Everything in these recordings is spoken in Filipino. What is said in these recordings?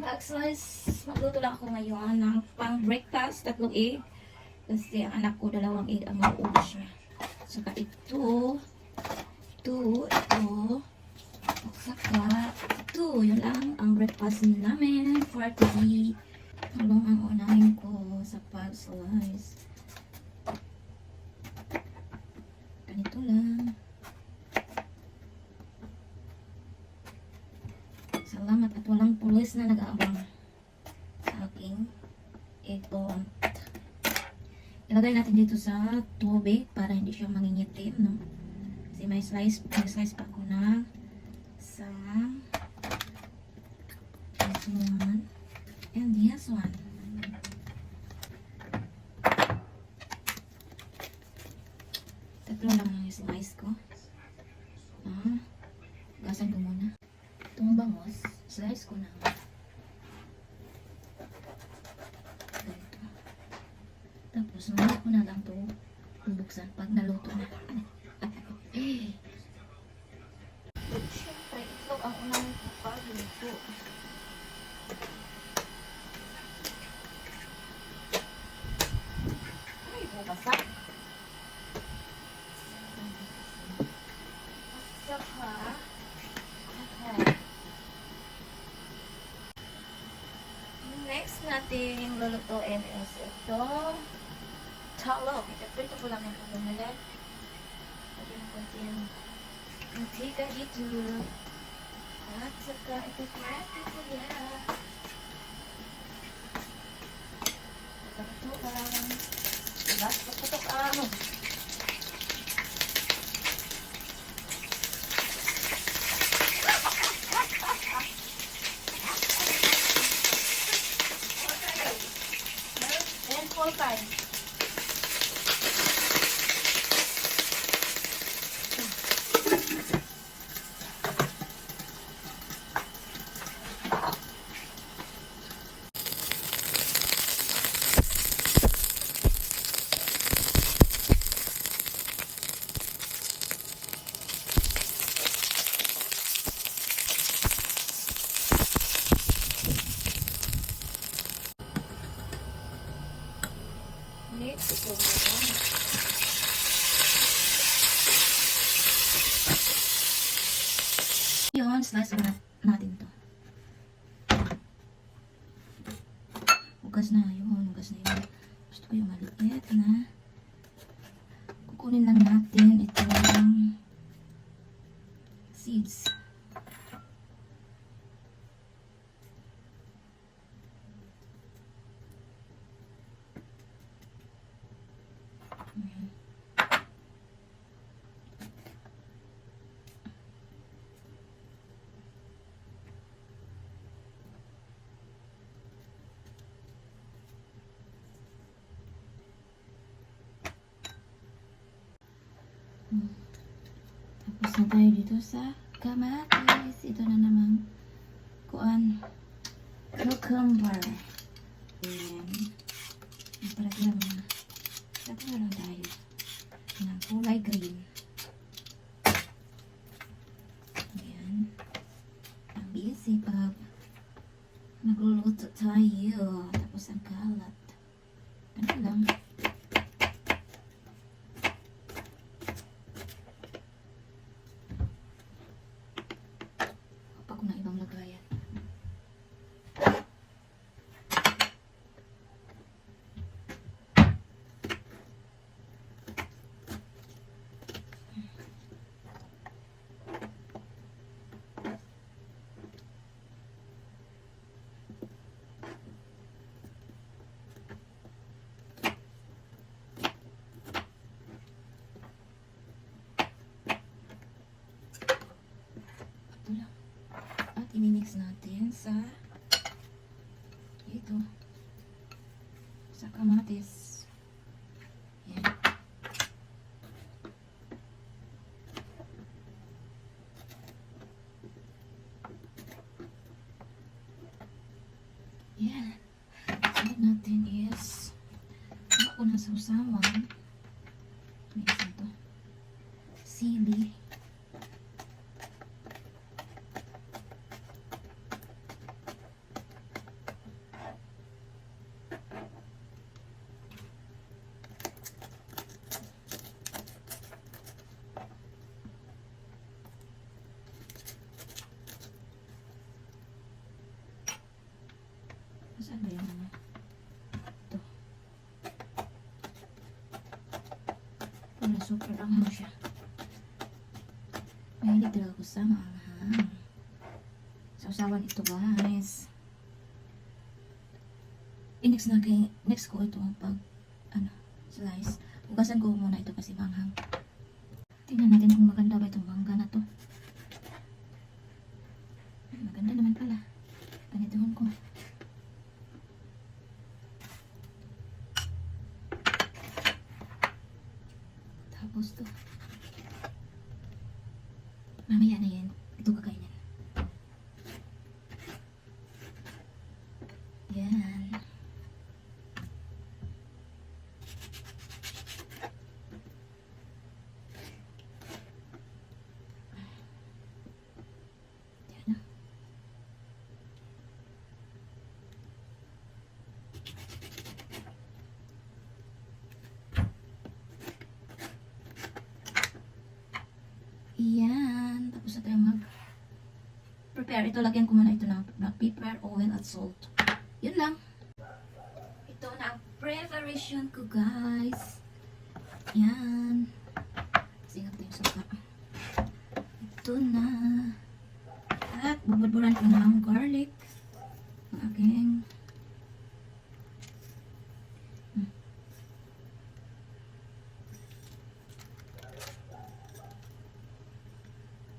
Mag-slice, magluto lang ako ngayon ng pang breakfast, tatlong egg. Kasi ang anak ko, dalawang egg ang mauubos niya. Saka ito, ito, ito, at saka ito, yun lang ang breakfast namin for today. Halong ang unahin ko sa pag-slice. Ganito lang. Salamat at walang pulis na nag-aabang sa aking eggplant. Ilagay natin dito sa tubig para hindi siya mangingitim, no? Kasi may slice, may slice pa ako na sa this one and this one. Tatlo lang yung slice ko. Ah, gasan ko muna. Itong bangos, slice ko na. Ganito. Tapos, muna ko na lang ito bubuksan pag naluto na. Siyempre, ito ang unang pagluto. Natin lulutuin is ito. Talong. Ito ko lang yung pagmamalag. Lagyan ng konting mantika dito. At saka ito natin sila. Ito lang. Last patok ano. Yun, slice na natin to. Hugas na yun, hugas na yun. Gusto ko yung maliit na. Kukunin lang na dito sa kamatis. Ito na naman kuan cucumber. Ayan. Na. Ito na lang tayo. Ng kulay green. Ayan. Ang busy pag nagluluto tayo. Tapos ang kalat. Ano lang. Sa kamatis. Yan. Yan. Sunod natin is ako na sa usawan. May isa to. Sili. Na super anghang siya. Mahilig talaga ko sa maanghang. Sa usawan ito guys. Eh, next na kay, next ko ito pag, ano, slice. Hugasan ko muna ito kasi manghang. Tingnan natin kung maganda ba itong mangga na to. Maganda naman pala. Ganitoon ko. Tapos to. Mamaya na yan. Ito kakainin. Yan. Yan na. Yan. Tapos na tayo mag prepare. Ito, lagyan ko muna ito ng, ng pepper, oil, at salt. Yun lang. Ito na ang preparation ko, guys. Yan. Singat na yung suka. Ito na. At bubudburan ko ang garlic. Ang aking Hmm.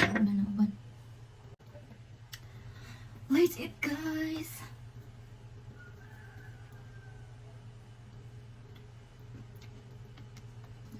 Ano na ng uban. Wait it guys.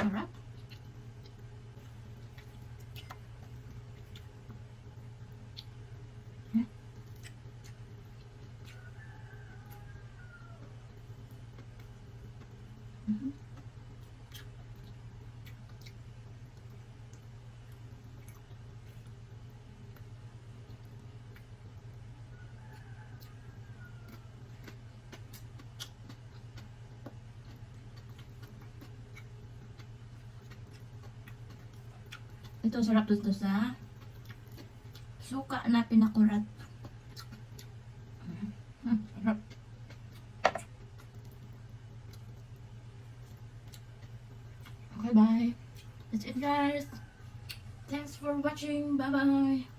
Sarap. Hmm. Mhm. Ito sarap dito sa suka na pinakurat. Mm, sarap. Okay, bye. That's it guys. Thanks for watching. Bye-bye.